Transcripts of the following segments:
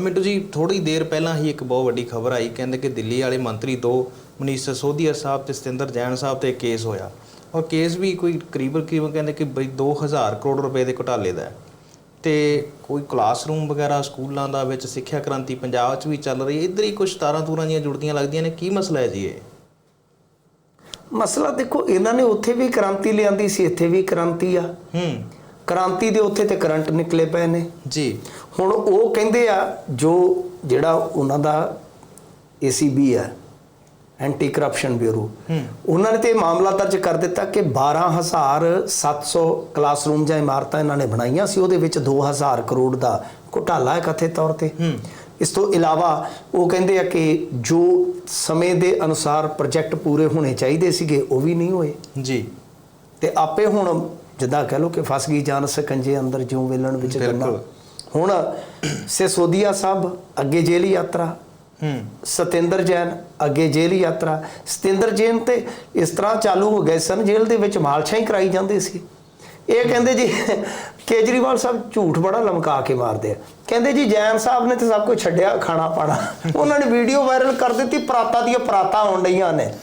ਮਿੰਟੂ ਜੀ ਥੋੜੀ ਦੇਰ ਪਹਿਲਾਂ ਹੀ ਇੱਕ ਬਹੁਤ ਵੱਡੀ ਖਬਰ ਆਈ ਕਹਿੰਦੇ ਕਿ ਦਿੱਲੀ ਵਾਲੇ ਮੰਤਰੀ ਦੋ ਮਨੀਸ਼ ਸਿਸੋਦੀਆ ਸਾਹਿਬ ਤੇ ਸਤਿੰਦਰ ਜੈਨ ਸਾਹਿਬ ਤੇ ਕੇਸ ਹੋਇਆ। ਔਰ ਕੇਸ ਵੀ ਕੋਈ ਕਰੀਬਨ ਕਰੀਬਨ ਕਹਿੰਦੇ ਕਿ ਬਈ 2000 ਕਰੋੜ ਰੁਪਏ ਦੇ ਘੁਟਾਲੇ ਦਾ ਤੇ ਕੋਈ ਕਲਾਸਰੂਮ ਵਗੈਰਾ ਸਕੂਲਾਂ ਦਾ ਵਿੱਚ ਸਿੱਖਿਆ ਕ੍ਰਾਂਤੀ ਪੰਜਾਬ 'ਚ ਵੀ ਚੱਲ ਰਹੀ ਹੈ। ਇੱਧਰ ਹੀ ਕੁਝ ਤਾਰਾਂ ਤੂਰਾਂ ਦੀਆਂ ਜੁੜਦੀਆਂ ਲੱਗਦੀਆਂ ਨੇ। ਕੀ ਮਸਲਾ ਹੈ ਜੀ ਇਹ? ਮਸਲਾ ਦੇਖੋ ਇਹਨਾਂ ਨੇ ਉੱਥੇ ਵੀ ਕ੍ਰਾਂਤੀ ਲਿਆਂਦੀ ਸੀ ਇੱਥੇ ਵੀ ਕ੍ਰਾਂਤੀ ਆ। ਹੂੰ। ਕ੍ਰਾਂਤੀ ਦੇ ਉੱਥੇ ਤੇ ਕਰੰਟ ਨਿਕਲੇ ਪਏ ਨੇ। ਜੀ। ਹੁਣ ਉਹ ਕਹਿੰਦੇ ਆ ਜੋ ਜਿਹੜਾ ਉਹਨਾਂ ਦਾ ACB ਹੈ ਐਂਟੀ ਕਰਪਸ਼ਨ ਬਿਊਰੋ ਉਹਨਾਂ ਨੇ ਤੇ ਇਹ ਮਾਮਲਾ ਦਰਜ ਕਰ ਦਿੱਤਾ ਕਿ 12700 ਕਲਾਸਰੂਮ ਜਾਂ ਇਮਾਰਤਾਂ ਇਹਨਾਂ ਨੇ ਬਣਾਈਆਂ ਸੀ ਉਹਦੇ ਵਿੱਚ 2000 ਕਰੋੜ ਦਾ ਘੁਟਾਲਾ ਹੈ ਕਥਿਤ ਤੌਰ ਤੇ। ਇਸ ਤੋਂ ਇਲਾਵਾ ਉਹ ਕਹਿੰਦੇ ਆ ਕਿ ਜੋ ਸਮੇਂ ਦੇ ਅਨੁਸਾਰ ਪ੍ਰੋਜੈਕਟ ਪੂਰੇ ਹੋਣੇ ਚਾਹੀਦੇ ਸੀਗੇ ਉਹ ਵੀ ਨਹੀਂ ਹੋਏ। ਜੀ। ਤੇ ਆਪੇ ਹੁਣ ਜਿੱਦਾਂ ਕਹਿ ਲੋ ਕਿ ਫਸ ਗਈ ਜਾਨ ਸਕੰਜੇ ਅੰਦਰ ਜਿਉਂ ਵੇਲਣ ਵਿੱਚ ਗੰਨਾ। ਹੁਣ ਸਿਸੋਦੀਆ ਸਾਹਿਬ ਅੱਗੇ ਜੇਲ੍ਹ ਯਾਤਰਾ। ਹੂੰ। ਸਤਿੰਦਰ ਜੈਨ ਅੱਗੇ ਜੇਲ੍ਹ ਯਾਤਰਾ। ਸਤਿੰਦਰ ਜੈਨ ਤੇ ਇਸ ਤਰ੍ਹਾਂ ਚਾਲੂ ਹੋ ਗਏ ਸਨ ਜੇਲ੍ਹ ਦੇ ਵਿੱਚ ਮਾਲਸ਼ਾਂ ਹੀ ਕਰਾਈ ਜਾਂਦੇ ਸੀ। ਇਹ ਕਹਿੰਦੇ ਜੀ ਕੇਜਰੀਵਾਲ ਸਾਹਿਬ ਝੂਠ ਬੜਾ ਲਮਕਾ ਕੇ ਮਾਰਦੇ ਆ। ਕਹਿੰਦੇ ਜੀ ਜੈਨ ਸਾਹਿਬ ਨੇ ਤੇ ਸਭ ਕੁਝ ਛੱਡਿਆ ਖਾਣਾ ਪਾਣਾ। ਉਹਨਾਂ ਨੇ ਵੀਡੀਓ ਵਾਇਰਲ ਕਰ ਦਿੱਤੀ ਪਰਾਤਾ ਦੀਆਂ ਪਰਾਤਾ ਹੋਣ ਡਈਆਂ ਨੇ।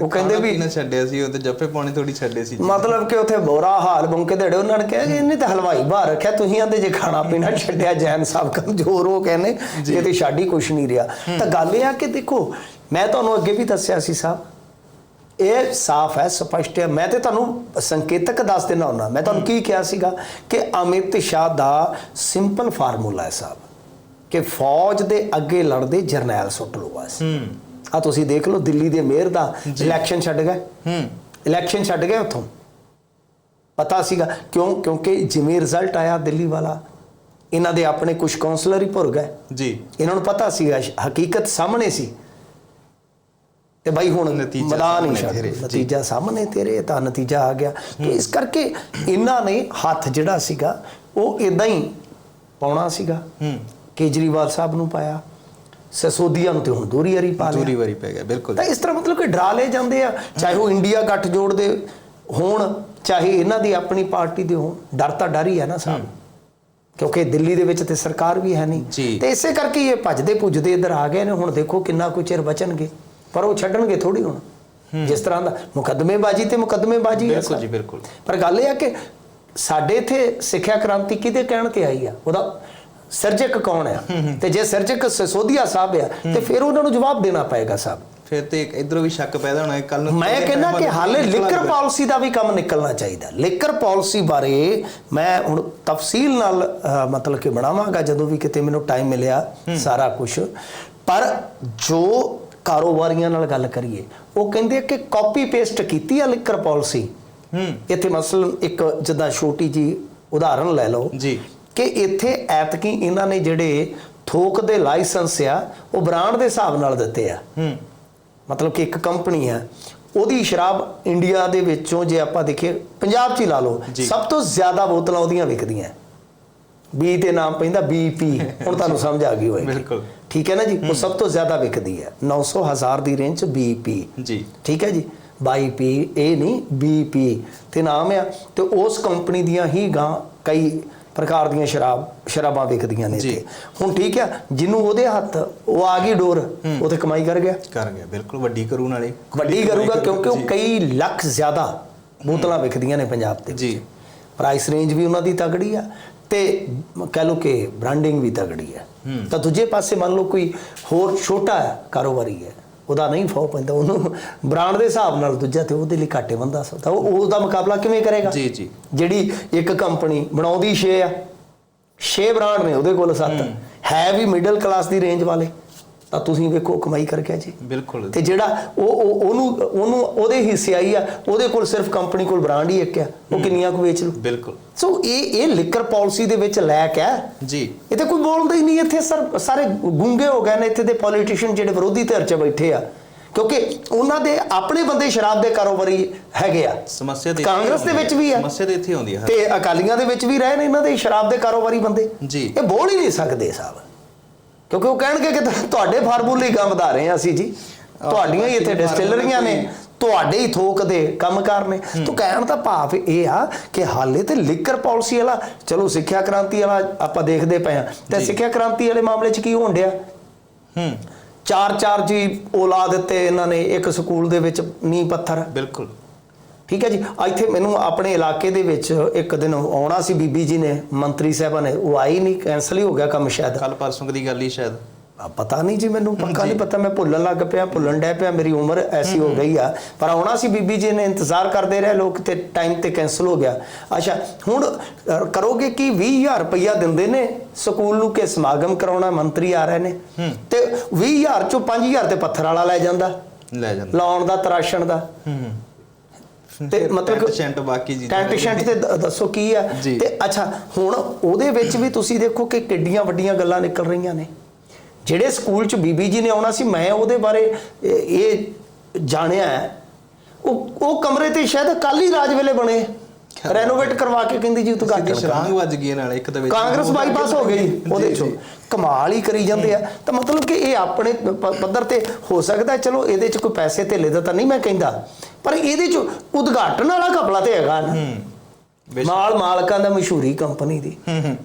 ਉਹ ਕਹਿੰਦੇ ਵੀ ਨਾ ਛੱਡਿਆ ਸੀ ਉਹ ਤੇ ਜੱਫੇ ਪਾਉਣੇ ਥੋੜੀ ਛੱਡੇ ਸੀ ਜੀ। ਮਤਲਬ ਕਿ ਉੱਥੇ ਬੋਰਾ ਹਾਲ ਬੰਕੇ ਦੇੜੇ ਉਹਨਾਂ ਨੇ ਕਿਹਾ ਕਿ ਇਹਨੇ ਤਾਂ ਹਲਵਾਈ ਬਾਹਰ ਰੱਖਿਆ ਤੁਸੀਂ ਆਂਦੇ ਜੇ ਖਾਣਾ ਪੀਣਾ ਛੱਡਿਆ ਜੈਨ ਸਾਹਿਬ ਕਮਜ਼ੋਰ ਹੋ ਕਹਿੰਦੇ ਇਹ ਤੇ ਛਾਡੀ ਕੁਛ ਨਹੀਂ ਰਿਹਾ। ਤਾਂ ਗੱਲ ਇਹ ਆ ਕਿ ਦੇਖੋ ਮੈਂ ਤੁਹਾਨੂੰ ਅੱਗੇ ਵੀ ਦੱਸਿਆ ਸੀ ਸਾਹਿਬ ਇਹ ਸਾਫ਼ ਹੈ ਸਪਸ਼ਟ ਹੈ। ਮੈਂ ਤੇ ਤੁਹਾਨੂੰ ਸੰਕੇਤਕ ਦੱਸ ਦੇਣਾ ਹੁੰਦਾ। ਮੈਂ ਤੁਹਾਨੂੰ ਕੀ ਕਿਹਾ ਸੀਗਾ ਕਿ ਅਮਿਤ ਸ਼ਾਹ ਦਾ ਸਿੰਪਲ ਫਾਰਮੂਲਾ ਹੈ ਸਾਹਿਬ ਕਿ ਫੌਜ ਦੇ ਅੱਗੇ ਲੜਦੇ ਜਰਨੈਲ ਸੁੱਟ ਲਓ ਬਸ। ਹੂੰ। ਆ ਤੁਸੀਂ ਦੇਖ ਲਓ ਦਿੱਲੀ ਦੇ ਮੇਅਰ ਦਾ ਇਲੈਕਸ਼ਨ ਛੱਡ ਗਏ। ਹੂੰ। ਇਲੈਕਸ਼ਨ ਛੱਡ ਗਏ ਉੱਥੋਂ। ਪਤਾ ਸੀਗਾ ਕਿਉਂ? ਕਿਉਂਕਿ ਜਿਵੇਂ ਰਿਜ਼ਲਟ ਆਇਆ ਦਿੱਲੀ ਵਾਲਾ ਇਹਨਾਂ ਦੇ ਆਪਣੇ ਕੁਝ ਕਾਉਂਸਲਰ ਹੀ ਭੁਰ ਗਏ। ਜੀ। ਇਹਨਾਂ ਨੂੰ ਪਤਾ ਸੀਗਾ ਹਕੀਕਤ ਸਾਹਮਣੇ ਸੀ। ਤੇ ਬਾਈ ਹੁਣ ਨਤੀਜਾ। ਨਤੀਜਾ ਸਾਹਮਣੇ ਤੇਰੇ ਤਾਂ ਨਤੀਜਾ ਆ ਗਿਆ। ਤੇ ਇਸ ਕਰਕੇ ਇਹਨਾਂ ਨੇ ਹੱਥ ਜਿਹੜਾ ਸੀਗਾ ਉਹ ਇਦਾਂ ਹੀ ਪਾਉਣਾ ਸੀਗਾ। ਹੂੰ। ਕੇਜਰੀਵਾਲ ਸਾਹਿਬ ਨੂੰ ਪਾਇਆ। ਸਸੋਦੀਆ ਨੂੰ ਤੇ ਹੁਣ ਦੂਰੀ ਹਰੀ ਪਾ ਲਿਆ। ਦੂਰੀ ਵਾਰੀ ਪੈ ਗਿਆ ਬਿਲਕੁਲ। ਤਾਂ ਇਸ ਤਰ੍ਹਾਂ ਮਤਲਬ ਕਿ ਡਰਾ ਲਏ ਜਾਂਦੇ ਆ ਚਾਹੇ ਉਹ ਇੰਡੀਆ ਗੱਠ ਜੋੜਦੇ ਹੋਣ ਚਾਹੇ ਇਹਨਾਂ ਦੀ ਆਪਣੀ ਪਾਰਟੀ ਦੇ ਹੋਣ। ਡਰ ਤਾਂ ਡਰ ਹੀ ਹੈ ਨਾ ਸਾਹਿਬ ਕਿਉਂਕਿ ਦਿੱਲੀ ਦੇ ਵਿੱਚ ਤੇ ਸਰਕਾਰ ਵੀ ਹੈ। ਨਹੀਂ। ਤੇ ਇਸੇ ਕਰਕੇ ਇਹ ਭੱਜਦੇ ਭੁੱਜਦੇ ਇੱਧਰ ਆ ਗਏ ਨੇ ਹੁਣ ਦੇਖੋ ਕਿੰਨਾ ਕੁ ਚਿਰ ਬਚਣਗੇ। ਪਰ ਉਹ ਛੱਡਣਗੇ ਥੋੜੀ ਹੁਣ। ਜਿਸ ਤਰ੍ਹਾਂ ਦਾ ਮੁਕੱਦਮੇਬਾਜ਼ੀ ਤੇ ਮੁਕੱਦਮੇਬਾਜ਼ੀ ਹੈ। ਬਿਲਕੁਲ ਜੀ। ਬਿਲਕੁਲ। ਪਰ ਗੱਲ ਇਹ ਆ ਕਿ ਸਾਡੇ ਇੱਥੇ ਸਿੱਖਿਆ ਕ੍ਰਾਂਤੀ ਕਿਹਦੇ ਕਹਿਣ ਤੇ ਆਈ ਆ? ਉਹਦਾ ਸਿਰਜਕ ਕੌਣ ਆ? ਤੇ ਜੇ ਸਿਰਜਕ ਸਸੋਦੀਆ ਸਾਹਿਬ ਆ ਤੇ ਫਿਰ ਉਹਨਾਂ ਨੂੰ ਜਵਾਬ ਦੇਣਾ ਪਏਗਾ ਸਾਹਿਬ। ਫਿਰ ਤੇ ਇਧਰੋਂ ਵੀ ਸ਼ੱਕ ਪੈਦਾ ਹੋਣਾ ਕੱਲ ਨੂੰ ਮੈਂ ਕਹਿੰਦਾ ਕਿ ਹਾਲੇ ਲਿਕਰ ਪਾਲਿਸੀ ਦਾ ਵੀ ਕੰਮ ਨਿਕਲਣਾ ਚਾਹੀਦਾ। ਲਿਕਰ ਪਾਲਿਸੀ ਬਾਰੇ ਮੈਂ ਹੁਣ ਤਫਸੀਲ ਨਾਲ ਮਤਲਬ ਕਿ ਬਣਾਵਾਂਗਾ ਜਦੋਂ ਵੀ ਕਿਤੇ ਮੈਨੂੰ ਟਾਈਮ ਮਿਲਿਆ ਸਾਰਾ ਕੁਝ ਪਰ ਜੋ ਕਾਰੋਬਾਰੀਆਂ ਨਾਲ ਗੱਲ ਕਰੀਏ ਉਹ ਕਹਿੰਦੇ ਕਿ ਕਾਪੀ ਪੇਸਟ ਕੀਤੀ ਆ ਲਿਕਰ ਪਾਲਿਸੀ। ਹੂੰ। ਇੱਥੇ ਮਸਲਨ ਇੱਕ ਜਿੱਦਾਂ ਛੋਟੀ ਜੀ ਉਦਾਹਰਨ ਲੈ ਲਓ। ਜੀ। ਕਿ ਇੱਥੇ ਐਤਕੀ ਇਹਨਾਂ ਨੇ ਜਿਹੜੇ ਥੋਕ ਦੇ ਲਾਇਸੈਂਸ ਆ ਉਹ ਬ੍ਰਾਂਡ ਦੇ ਹਿਸਾਬ ਨਾਲ ਦਿੱਤੇ ਆ। ਹੂੰ। ਮਤਲਬ ਕਿ ਇੱਕ ਕੰਪਨੀ ਹੈ ਉਹਦੀ ਸ਼ਰਾਬ ਇੰਡੀਆ ਦੇ ਵਿੱਚੋਂ ਜੇ ਆਪਾਂ ਦੇਖੀਏ ਪੰਜਾਬ 'ਚ ਹੀ ਲਾ ਲਓ। ਸਭ ਤੋਂ ਜ਼ਿਆਦਾ ਬੋਤਲਾਂ ਉਹਦੀਆਂ ਵਿਕਦੀਆਂ। ਬੀ ਤੇ ਨਾਮ ਪੈਂਦਾ ਬੀਪੀ ਹੁਣ ਤੁਹਾਨੂੰ ਸਮਝ ਆ ਗਈ ਹੋਏਗੀ। ਬਿਲਕੁਲ। ਠੀਕ ਹੈ ਨਾ ਜੀ? ਉਹ ਸਭ ਤੋਂ ਜ਼ਿਆਦਾ ਵਿਕਦੀ ਹੈ 900 ਹਜ਼ਾਰ ਦੀ ਰੇਂਜ 'ਚ ਬੀਪੀ ਜੀ। ਠੀਕ ਹੈ ਜੀ? 22p ਇਹ ਨਹੀਂ ਬੀਪੀ ਤੇ ਨਾਮ ਆ। ਤੇ ਉਸ ਕੰਪਨੀ ਦੀਆਂ ਹੀ ਗਾਂ ਕਈ ਪ੍ਰਕਾਰ ਦੀਆਂ ਸ਼ਰਾਬ ਸ਼ਰਾਬਾਂ ਵਿਕਦੀਆਂ ਨੇ। ਇੱਥੇ। ਹੁਣ ਠੀਕ ਆ ਜਿਹਨੂੰ ਉਹਦੇ ਹੱਥ ਉਹ ਆ ਗਈ ਡੋਰ ਉਹ ਤੇ ਕਮਾਈ ਕਰ ਗਿਆ। ਕਰ ਗਿਆ ਬਿਲਕੁਲ ਵੱਡੀ ਕਰੂ ਨਾਲੇ। ਵੱਡੀ ਕਰੂਗਾ ਕਿਉਂਕਿ ਉਹ। ਕਈ ਲੱਖ ਜ਼ਿਆਦਾ ਬੋਤਲਾਂ ਵਿਕਦੀਆਂ ਨੇ ਪੰਜਾਬ ਤੇ ਜੀ। ਪ੍ਰਾਈਸ ਰੇਂਜ ਵੀ ਉਹਨਾਂ ਦੀ ਤਗੜੀ ਆ ਤੇ ਕਹਿ ਲਓ ਕਿ ਬ੍ਰਾਂਡਿੰਗ ਵੀ ਤਗੜੀ ਆ। ਤਾਂ ਦੂਜੇ ਪਾਸੇ ਮੰਨ ਲਓ ਕੋਈ ਹੋਰ ਛੋਟਾ ਕਾਰੋਬਾਰੀ ਹੈ। ਉਹਦਾ ਨਹੀਂ ਫਾਉ ਪੈਂਦਾ ਉਹਨੂੰ ਬ੍ਰਾਂਡ ਦੇ ਹਿਸਾਬ ਨਾਲ ਦੂਜਾ ਤੇ ਉਹਦੇ ਲਈ ਘਾਟੇ ਬੰਦਾ ਸਕਦਾ ਉਹ ਉਹਦਾ ਮੁਕਾਬਲਾ ਕਿਵੇਂ ਕਰੇਗਾ? ਜੀ ਜੀ। ਜਿਹੜੀ ਇੱਕ ਕੰਪਨੀ ਬਣਾਉਂਦੀ 6 ਆ 6 ਬ੍ਰਾਂਡ ਨੇ ਉਹਦੇ ਕੋਲ 7 ਹੈ। ਵੀ ਮਿਡਲ ਕਲਾਸ ਦੀ ਰੇਂਜ ਵਾਲੇ। ਤਾਂ ਤੁਸੀਂ ਵੇਖੋ ਕਮਾਈ ਕਰ ਗਿਆ ਜੀ। ਬਿਲਕੁਲ। ਤੇ ਜਿਹੜਾ ਉਹ ਉਹ- ਉਹਨੂੰ ਉਹਨੂੰ ਉਹਦੇ ਹਿੱਸੇ ਆਈ ਆ ਉਹਦੇ ਕੋਲ ਸਿਰਫ ਕੰਪਨੀ ਕੋਲ ਬ੍ਰਾਂਡ ਹੀ ਇੱਕ ਆ ਉਹ ਕਿੰਨੀਆਂ ਕੁ ਵੇਚ ਲੂ ਬਿਲਕੁਲ। ਸੋ ਇਹ ਇਹ ਲਿਕਰ ਪਾਲਿਸੀ ਦੇ ਵਿੱਚ ਲੈ ਕੇ ਜੀ। ਇਹ ਤੇ ਕੋਈ ਬੋਲਦਾ ਹੀ ਨਹੀਂ ਇੱਥੇ ਸਰ ਸਾਰੇ ਗੁੰਗੇ ਹੋ ਗਏ ਨੇ ਇੱਥੇ ਦੇ ਪੋਲੀਟੀਸ਼ੀਅਨ ਜਿਹੜੇ ਵਿਰੋਧੀ ਧਿਰ 'ਚ ਬੈਠੇ ਆ। ਕਿਉਂਕਿ ਉਹਨਾਂ ਦੇ ਆਪਣੇ ਬੰਦੇ ਸ਼ਰਾਬ ਦੇ ਕਾਰੋਬਾਰੀ ਹੈਗੇ ਆ। ਸਮੱਸਿਆ ਦੇ ਕਾਂਗਰਸ ਦੇ ਵਿੱਚ ਵੀ ਆ। ਸਮੱਸਿਆ ਤੇ ਇੱਥੇ ਆਉਂਦੀ ਹੈ। ਤੇ ਅਕਾਲੀਆਂ ਦੇ ਵਿੱਚ ਵੀ ਰਹੇ ਨੇ ਇਹਨਾਂ ਦੇ ਸ਼ਰਾਬ ਦੇ ਕਾਰੋਬਾਰੀ ਬੰਦੇ। ਜੀ। ਇਹ ਬੋਲ ਹੀ ਨਹੀਂ ਸਕਦੇ ਸਾਹਿਬ। ਕਿਉਂਕਿ ਉਹ ਕਹਿਣਗੇ ਕਿ ਤੁਹਾਡੇ ਫਾਰਮੂਲੇ ਹੀ ਕੰਮ ਵਧਾ ਰਹੇ ਆ ਅਸੀਂ ਜੀ। ਤੁਹਾਡੀਆਂ ਹੀ ਇੱਥੇ ਡਿਸਟਿਲਰੀਆਂ ਨੇ। ਤੁਹਾਡੇ ਹੀ ਥੋਕ ਦੇ ਕੰਮਕਾਰ ਨੇ। ਤੋ ਕਹਿਣ ਦਾ ਭਾਵ ਇਹ ਆ ਕਿ ਹਾਲੇ ਤੇ ਲਿਕਰ ਪਾਲਿਸੀ ਵਾਲਾ ਚਲੋ ਸਿੱਖਿਆ ਕ੍ਰਾਂਤੀ ਵਾਲਾ ਆਪਾਂ ਦੇਖਦੇ ਪਏ ਆ ਤੇ ਸਿੱਖਿਆ ਕ੍ਰਾਂਤੀ ਵਾਲੇ ਮਾਮਲੇ 'ਚ ਕੀ ਹੋਣ ਡਿਆ? ਹੂੰ। ਚਾਰ ਚਾਰ ਜੀ ਔਲਾ ਦਿੱਤੇ ਇਹਨਾਂ ਨੇ ਇੱਕ ਸਕੂਲ ਦੇ ਵਿੱਚ ਨੀਂਹ ਪੱਥਰ। ਬਿਲਕੁਲ। ਠੀਕ ਹੈ ਜੀ? ਇੱਥੇ ਮੈਨੂੰ ਆਪਣੇ ਇਲਾਕੇ ਦੇ ਵਿੱਚ ਇੱਕ ਦਿਨ ਆਉਣਾ ਸੀ ਬੀਬੀ ਜੀ ਨੇ ਮੰਤਰੀ ਸਾਹਿਬਾਂ ਨੇ। ਉਹ ਆਈ ਨਹੀਂ ਕੈਨਸਲ ਹੀ ਹੋ ਗਿਆ ਕੰਮ ਸ਼ਾਇਦ। ਕੱਲ ਪਰਸੋਂ ਦੀ ਗੱਲ ਹੀ ਸ਼ਾਇਦ। ਪਤਾ ਨਹੀਂ ਜੀ ਮੈਨੂੰ ਪੱਕਾ ਨਹੀਂ ਪਤਾ ਮੈਂ ਭੁੱਲਣ ਲੱਗ ਪਿਆ ਭੁੱਲਣ ਡੈ ਪਿਆ ਮੇਰੀ ਉਮਰ ਐਸੀ ਹੋ ਗਈ ਆ। ਪਰ ਆਉਣਾ ਸੀ ਬੀਬੀ ਜੀ ਨੇ ਇੰਤਜ਼ਾਰ ਕਰਦੇ ਰਹੇ ਲੋਕ ਤੇ ਟਾਈਮ ਤੇ ਕੈਨਸਲ ਹੋ ਗਿਆ। ਅੱਛਾ ਹੁਣ ਕਰੋਗੇ ਕਿ? 20000 ਰੁਪਇਆ ਦਿੰਦੇ ਨੇ ਸਕੂਲ ਨੂੰ ਕਿ ਸਮਾਗਮ ਕਰਾਉਣਾ ਮੰਤਰੀ ਆ ਰਹੇ ਨੇ। ਤੇ 20000 ਚੋਂ 5000 ਤੇ ਪੱਥਰ ਵਾਲਾ ਲੈ ਜਾਂਦਾ। ਲੈ ਜਾਂਦਾ। ਲਾਉਣ ਦਾ ਤਰਾਸ਼ਣ ਦਾ। ਤੇ ਮਤਲਬ ਕਿ- ਟੈਂਟ ਬਾਕੀ ਜੀ ਟੈਂਟ ਸ਼ੈਂਟ ਤੇ ਦੱਸੋ ਕੀ ਆ। ਤੇ ਅੱਛਾ ਹੁਣ ਉਹਦੇ ਵਿੱਚ ਵੀ ਤੁਸੀਂ ਦੇਖੋ ਕਿ ਕਿੱਡੀਆਂ ਵੱਡੀਆਂ ਗੱਲਾਂ ਨਿਕਲ ਰਹੀਆਂ ਨੇ। ਜਿਹੜੇ ਸਕੂਲ ਚ ਬੀਬੀ ਜੀ ਨੇ ਆਉਣਾ ਸੀ ਮੈਂ ਉਹਦੇ ਬਾਰੇ ਇਹ ਜਾਣਿਆ ਹੈ। ਉਹ ਉਹ ਕਮਰੇ ਤੇ ਸ਼ਾਇਦ ਕੱਲ ਹੀ ਰਾਜ ਵੇਲੇ ਬਣੇ। ਰੈਨੋਵੇਟ ਕਰਵਾ ਕੇ ਕਹਿੰਦੀ ਜੀ ਸਿੱਧੀ ਕਰਾਂਗੇ ਸ਼ਰਾਂਗ ਵੱਜ ਗਈ ਨਾਲ ਇੱਕ ਦੇ ਵਿੱਚ। ਕਾਂਗਰਸ ਬਾਈਪਾਸ ਹੋ ਗਈ ਜੀ। ਉਹਦੇ ਚੋਂ। ਕਮਾਲ ਹੀ ਕਰੀ ਜਾਂਦੇ ਆ। ਤਾਂ ਮਤਲਬ ਕਿ ਇਹ ਆਪਣੇ ਪੱਧਰ ਤੇ ਹੋ ਸਕਦਾ ਚਲੋ ਇਹਦੇ ਚ ਕੋਈ ਪੈਸੇ ਧੇਲੇ ਦਾ ਤਾਂ ਨਹੀਂ ਮੈਂ ਕਹਿੰਦਾ। ਪਰ ਇਹਦੇ ਚ ਉਦਘਾਟਨ ਵਾਲਾ ਘਪਲਾ ਤੇ ਹੈਗਾ ਨਾ। ਮਾਲ ਮਾਲਕਾਂ ਦਾ ਮਸ਼ਹੂਰੀ ਕੰਪਨੀ ਦੀ।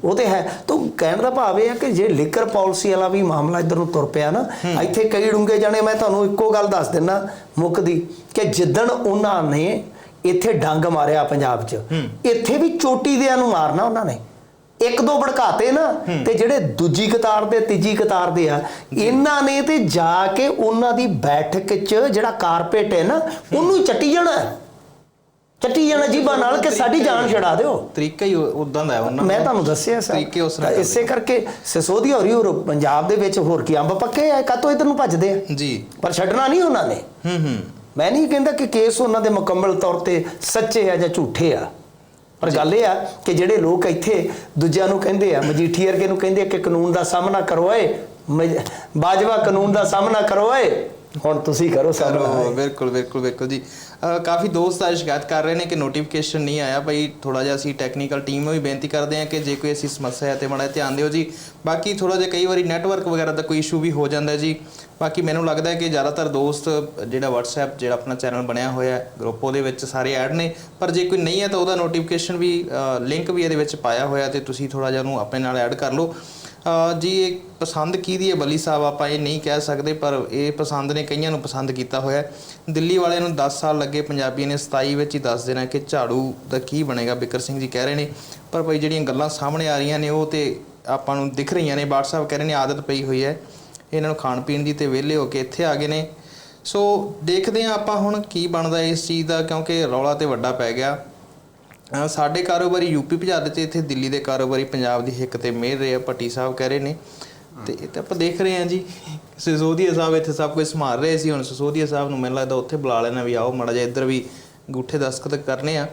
ਉਹ ਤੇ ਹੈ। ਤਾਂ ਕਹਿਣ ਦਾ ਭਾਵ ਇਹ ਹੈ ਕਿ ਜੇ ਲਿਕਰ ਪਾਲਿਸੀ ਵਾਲਾ ਵੀ ਮਾਮਲਾ ਇਧਰ ਨੂੰ ਤੁਰ ਪਿਆ ਨਾ ਇੱਥੇ ਕਈ ਡੂੰਗੇ ਜਾਣੇ ਮੈਂ ਤੁਹਾਨੂੰ ਇੱਕੋ ਗੱਲ ਦੱਸ ਦਿੰਨਾ ਮੁੱਕਦੀ ਕਿ ਜਿੱਦਣ ਉਹਨਾਂ ਨੇ ਇੱਥੇ ਡੰਗ ਮਾਰਿਆ ਪੰਜਾਬ 'ਚ ਇੱਥੇ ਵੀ ਚੋਟੀ ਦਿਆਂ ਨੂੰ ਮਾਰਨਾ ਉਹਨਾਂ ਨੇ। ਇੱਕ ਦੋ ਭੜਕਾਤੇ ਨਾ ਤੇ ਜਿਹੜੇ ਦੂਜੀ ਕਤਾਰ ਦੇ ਤੀਜੀ ਕਤਾਰ ਦੇ ਆ ਇਹਨਾਂ ਨੇ ਤੇ ਜਾ ਕੇ ਉਹਨਾਂ ਦੀ ਬੈਠਕ 'ਚ ਜਿਹੜਾ ਕਾਰਪੇਟ ਹੈ ਨਾ ਉਹਨੂੰ ਚੱਟੀ ਜਾਣਾ। ਚੱਟੀ ਜਾਣਾ ਜੀਬਾਂ ਨਾਲ ਕਿ ਸਾਡੀ ਜਾਨ ਛਡਾ ਦਿਓ। ਤਰੀਕਾ ਹੀ ਉਦਾਂ ਦਾ ਹੈ ਉਹਨਾਂ ਮੈਂ। ਤੁਹਾਨੂੰ ਦੱਸਿਆ ਸਰ। ਤਰੀਕੇ ਉਸ ਤਾਂ ਨਾਲ ਇਸੇ ਕਰਕੇ ਸਿਸੋਦੀਆ ਹੋਰੀ ਹੋਰ ਪੰਜਾਬ ਦੇ ਵਿੱਚ ਹੋਰ ਕੀ ਅੰਬ ਪੱਕੇ ਆ ਕਾਤੋਂ ਇਧਰ ਨੂੰ ਭੱਜਦੇ ਆ? ਜੀ। ਪਰ ਛੱਡਣਾ ਨਹੀਂ ਉਹਨਾਂ ਨੇ। ਹੂੰ ਹੂੰ। ਮੈਂ ਨਹੀਂ ਕਹਿੰਦਾ ਕਿ ਕੇਸ ਉਹਨਾਂ ਦੇ ਮੁਕੰਮਲ ਤੌਰ ਤੇ ਸੱਚੇ ਆ ਜਾਂ ਝੂਠੇ ਆ। ਪਰ ਗੱਲ ਇਹ ਆ ਕਿ ਜਿਹੜੇ ਲੋਕ ਇੱਥੇ ਦੂਜਿਆਂ ਨੂੰ ਕਹਿੰਦੇ ਆ ਮਜੀਠੀ ਵਰਗੇ ਨੂੰ ਕਹਿੰਦੇ ਆ ਕਿ ਕਾਨੂੰਨ ਦਾ ਸਾਹਮਣਾ ਕਰੋ ਏ ਮਜ- ਬਾਜਵਾ ਕਾਨੂੰਨ ਦਾ ਸਾਹਮਣਾ ਕਰੋ ਏ ਹੁਣ ਤੁਸੀਂ ਕਰੋ ਕਰੋ ਬਿਲਕੁਲ ਬਿਲਕੁਲ ਬਿਲਕੁਲ ਜੀ। ਕਾਫੀ ਦੋਸਤ ਆ ਸ਼ਿਕਾਇਤ ਕਰ ਰਹੇ ਨੇ ਕਿ ਨੋਟੀਫਿਕੇਸ਼ਨ ਨਹੀਂ ਆਇਆ। ਭਾਈ ਥੋੜਾ ਜਿਹਾ ਅਸੀਂ ਟੈਕਨੀਕਲ ਟੀਮ ਨੂੰ ਵੀ ਬੇਨਤੀ ਕਰਦੇ ਹਾਂ ਕਿ ਜੇ ਕੋਈ ਐਸੀ ਸਮੱਸਿਆ ਹੈ ਤੇ ਮਾੜਾ ਧਿਆਨ ਦਿਓ ਜੀ। ਬਾਕੀ ਥੋੜਾ ਜਿਹਾ ਕਈ ਵਾਰੀ ਨੈਟਵਰਕ ਵਗੈਰਾ ਦਾ ਕੋਈ ਇਸ਼ੂ ਵੀ ਹੋ ਜਾਂਦਾ ਜੀ। ਬਾਕੀ ਮੈਨੂੰ ਲੱਗਦਾ ਹੈ ਕਿ ਜ਼ਿਆਦਾਤਰ ਦੋਸਤ ਜਿਹੜਾ WhatsApp ਜਿਹੜਾ ਆਪਣਾ ਚੈਨਲ ਬਣਿਆ ਹੋਇਆ ਹੈ ਗਰੁੱਪ ਉਹਦੇ ਵਿੱਚ ਸਾਰੇ ਐਡ ਨੇ। ਪਰ ਜੇ ਕੋਈ ਨਹੀਂ ਹੈ ਤਾਂ ਉਹਦਾ ਨੋਟੀਫਿਕੇਸ਼ਨ ਵੀ ਲਿੰਕ ਵੀ ਇਹਦੇ ਵਿੱਚ ਪਾਇਆ ਹੋਇਆ ਤੇ ਤੁਸੀਂ ਥੋੜਾ ਜਿਹਾ ਉਹਨੂੰ ਆਪਣੇ ਨਾਲ ਐਡ ਕਰ ਲਓ। ਜੀ, ਇਹ ਪਸੰਦ ਕਿਹਦੀ ਹੈ ਬਲੀ ਸਾਹਿਬ? ਆਪਾਂ ਇਹ ਨਹੀਂ ਕਹਿ ਸਕਦੇ, ਪਰ ਇਹ ਪਸੰਦ ਨੇ, ਕਈਆਂ ਨੂੰ ਪਸੰਦ ਕੀਤਾ ਹੋਇਆ ਦਿੱਲੀ ਵਾਲਿਆਂ ਨੂੰ 10 ਸਾਲ ਲੱਗੇ ਪੰਜਾਬੀ ਨੇ 27 ਵਿੱਚ ਹੀ ਦੱਸ ਦੇਣਾ ਕਿ ਝਾੜੂ ਦਾ ਕੀ ਬਣੇਗਾ। ਬਿਕਰ ਸਿੰਘ ਜੀ ਕਹਿ ਰਹੇ ਨੇ, ਪਰ ਭਾਈ ਜਿਹੜੀਆਂ ਗੱਲਾਂ ਸਾਹਮਣੇ ਆ ਰਹੀਆਂ ਨੇ, ਉਹ ਤੇ ਆਪਾਂ ਨੂੰ ਦਿਖ ਰਹੀਆਂ ਨੇ। ਬਾਟ ਸਾਹਿਬ ਕਹਿ ਰਹੇ ਨੇ, ਆਦਤ ਪਈ ਹੋਈ ਹੈ ਇਹਨਾਂ ਨੂੰ ਖਾਣ ਪੀਣ ਦੀ ਤੇ ਵਿਹਲੇ ਹੋ ਕੇ ਇੱਥੇ ਆ ਗਏ ਨੇ। ਸੋ ਦੇਖਦੇ ਹਾਂ ਆਪਾਂ ਹੁਣ ਕੀ ਬਣਦਾ ਇਸ ਚੀਜ਼ ਦਾ, ਕਿਉਂਕਿ ਰੌਲਾ ਤੇ ਵੱਡਾ ਪੈ ਗਿਆ। ਸਾਡੇ ਕਾਰੋਬਾਰੀ ਯੂਪੀ ਭਜਾ ਦਿੱਤੇ ਇੱਥੇ ਦਿੱਲੀ ਦੇ ਕਾਰੋਬਾਰੀ ਪੰਜਾਬ ਦੀ ਹਿੱਕ ਤੇ ਮਿਹਰ ਰਹੇ ਆ, ਭੱਟੀ ਸਾਹਿਬ ਕਹਿ ਰਹੇ ਨੇ। ਤੇ ਇਹ ਤਾਂ ਆਪਾਂ ਦੇਖ ਰਹੇ ਹਾਂ ਜੀ। ਸਿਸੋਦੀਆ ਸਾਹਿਬ ਇੱਥੇ ਸਭ ਕੁਝ ਸੰਭਾਲ ਰਹੇ ਸੀ। ਹੁਣ ਸਿਸੋਦੀਆ ਸਾਹਿਬ ਨੂੰ ਮੈਨੂੰ ਲੱਗਦਾ ਉੱਥੇ ਬੁਲਾ ਲੈਣਾ ਵੀ ਆਓ, ਮਾੜਾ ਜਿਹਾ ਇੱਧਰ ਵੀ ਅੰਗੂਠੇ ਦਸਤਖਤ ਕਰਨੇ ਆ।